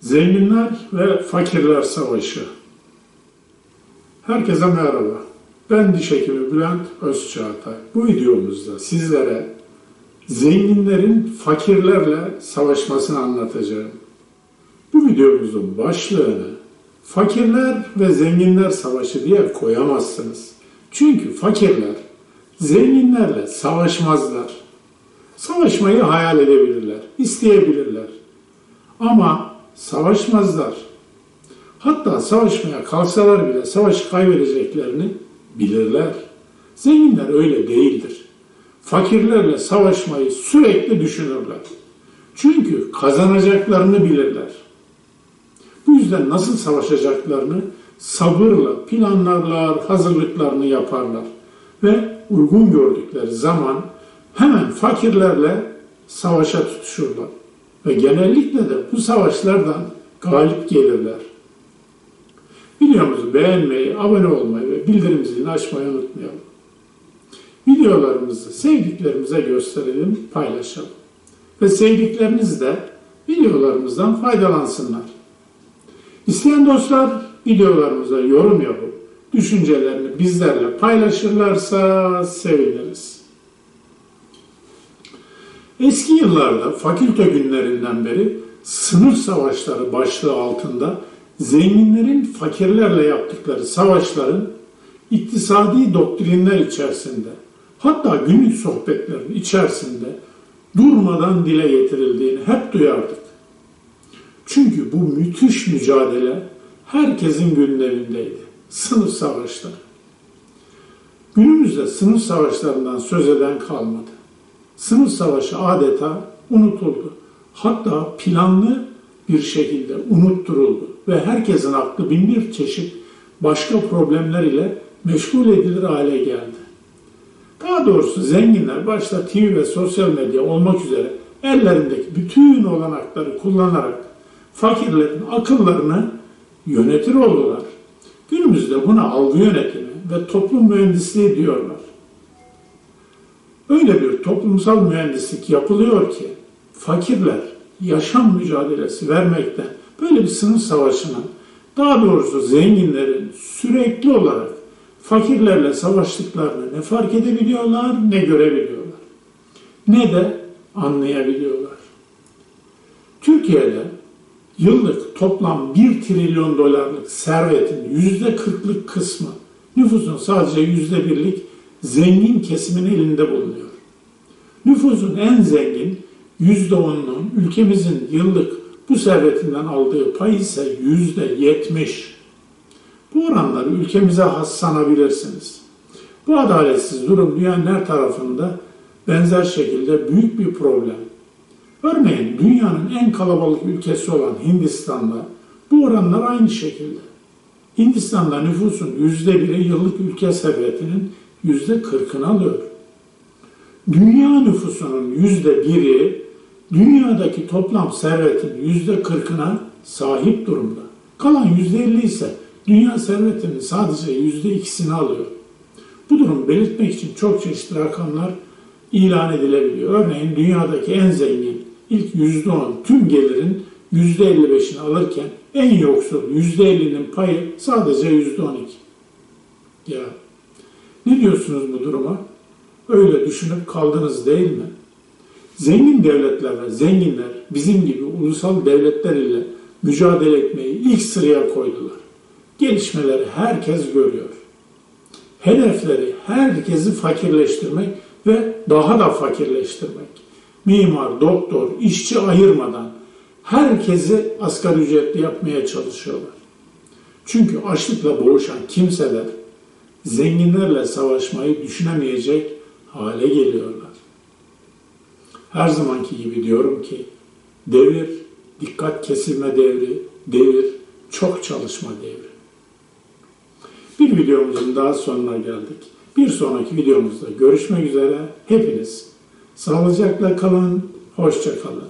Zenginler ve Fakirler Savaşı. Herkese merhaba. Ben diş hekimi Bülent Özçağatay. Bu videomuzda sizlere zenginlerin fakirlerle savaşmasını anlatacağım. Bu videomuzun başlığını fakirler ve zenginler savaşı diye koyamazsınız. Çünkü fakirler zenginlerle savaşmazlar. Savaşmayı hayal edebilirler, isteyebilirler. Ama savaşmazlar. Hatta savaşmaya kalksalar bile savaşı kaybedeceklerini bilirler. Zenginler öyle değildir. Fakirlerle savaşmayı sürekli düşünürler. Çünkü kazanacaklarını bilirler. Bu yüzden nasıl savaşacaklarını sabırla planlarlar, hazırlıklarını yaparlar. Ve uygun gördükleri zaman hemen fakirlerle savaşa tutuşurlar. Ve genellikle de bu savaşlardan galip gelirler. Videomuzu beğenmeyi, abone olmayı ve bildirim zilini açmayı unutmayalım. Videolarımızı sevdiklerimize gösterelim, paylaşalım. Ve sevdikleriniz de videolarımızdan faydalansınlar. İsteyen dostlar videolarımıza yorum yapıp düşüncelerini bizlerle paylaşırlarsa seviniriz. Eski yıllarda fakülte günlerinden beri sınır savaşları başlığı altında zenginlerin fakirlerle yaptıkları savaşların iktisadi doktrinler içerisinde hatta günlük sohbetlerin içerisinde durmadan dile getirildiğini hep duyardık. Çünkü bu müthiş mücadele herkesin gündemindeydi. Sınır savaşları. Günümüzde sınır savaşlarından söz eden kalmadı. Sınır savaşı adeta unutuldu. Hatta planlı bir şekilde unutturuldu ve herkesin aklı bin bir çeşit başka problemler ile meşgul edilir hale geldi. Daha doğrusu zenginler başta TV ve sosyal medya olmak üzere ellerindeki bütün olanakları kullanarak fakirlerin akıllarını yönetir oldular. Günümüzde buna algı yönetimi ve toplum mühendisliği diyorlar. Öyle bir toplumsal mühendislik yapılıyor ki fakirler yaşam mücadelesi vermekten böyle bir sınıf savaşına daha doğrusu zenginlerin sürekli olarak fakirlerle savaştıklarını ne fark edebiliyorlar ne görebiliyorlar. Ne de anlayabiliyorlar. Türkiye'de yıllık toplam 1 trilyon dolarlık servetin yüzde kırklık kısmı nüfusun sadece yüzde birlik zengin kesimin elinde bulunuyor. Nüfusun en zengin yüzde onunun ülkemizin yıllık bu servetinden aldığı pay ise yüzde yetmiş. Bu oranları ülkemize has sanabilirsiniz. Bu adaletsiz durum dünyanın her tarafında benzer şekilde büyük bir problem. Örneğin dünyanın en kalabalık ülkesi olan Hindistan'da bu oranlar aynı şekilde. Hindistan'da nüfusun yüzde biri yıllık ülke servetinin yüzde kırkını alıyor. Dünya nüfusunun yüzde biri dünyadaki toplam servetin yüzde kırkına sahip durumda. Kalan yüzde elli ise dünya servetinin sadece yüzde ikisini alıyor. Bu durum belirtmek için çok çeşitli rakamlar ilan edilebiliyor. Örneğin dünyadaki en zengin ilk yüzde on tüm gelirin yüzde elli beşini alırken en yoksul yüzde ellinin payı sadece yüzde on iki. Ya ne diyorsunuz bu duruma? Öyle düşünüp kaldınız değil mi? Zengin devletler ve zenginler bizim gibi ulusal devletler ile mücadele etmeyi ilk sıraya koydular. Gelişmeleri herkes görüyor. Hedefleri herkesi fakirleştirmek ve daha da fakirleştirmek. Mimar, doktor, işçi ayırmadan herkesi asgari ücretli yapmaya çalışıyorlar. Çünkü açlıkla boğuşan kimseler zenginlerle savaşmayı düşünemeyecek hale geliyorlar. Her zamanki gibi diyorum ki devir dikkat kesilme devri, devir çok çalışma devri. Bir videomuzun daha sonuna geldik. Bir sonraki videomuzda görüşmek üzere. Hepiniz sağlıcakla kalın, hoşça kalın.